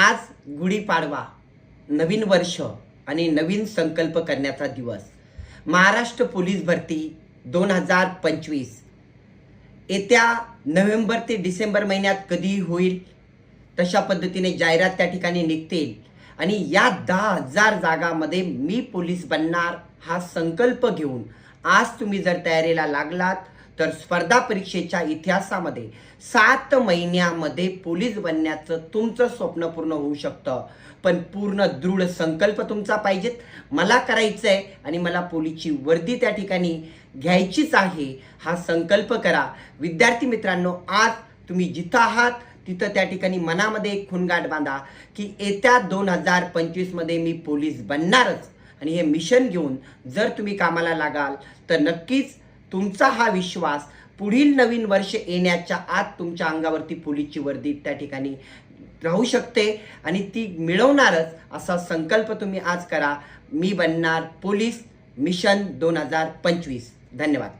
आज गुढीपाडवा नवीन वर्ष आणि नवीन संकल्प करण्याचा दिवस. महाराष्ट्र पोलीस भरती दोन हजार पंचवीस. येत्या नोव्हेंबर ते डिसेंबर महिन्यात कधी होईल? तशा पद्धतीने जाहिरात त्या ठिकाणी निघतील. आणि या दहा हजार जागामध्ये मी पोलीस बनणार हा संकल्प घेऊन आज तुम्ही जर तयारीला लागलात तर स्पर्धा परीक्षेच्या इतिहासामध्ये सात महिन्यामध्ये पोलीस बनण्याचं तुमचं स्वप्न पूर्ण होऊ शकतं. पण पूर्ण दृढ संकल्प तुमचा पाहिजेत. मला करायचं आहे आणि मला पोलीसची वर्दी त्या ठिकाणी घ्यायचीच आहे. हा संकल्प करा. विद्यार्थी मित्रांनो आज तुम्ही जिथं आहात तिथं त्या ठिकाणी मनामध्ये एक खुणगाट बांधा की येत्या दोन हजार पंचवीसमध्ये मी पोलीस बनणारच. आणि हे मिशन घेऊन जर तुम्ही कामाला लागाल तर नक्कीच तुमचा हा विश्वास पुढील नवीन वर्ष येण्याच्या आत तुमच्या अंगावरती पोलीसची वर्दी त्या ठिकाणी राहू शकते आणि ती मिळवणारच असा संकल्प तुम्ही आज करा. मी बनणार पोलीस मिशन दोन हजार पंचवीस. धन्यवाद.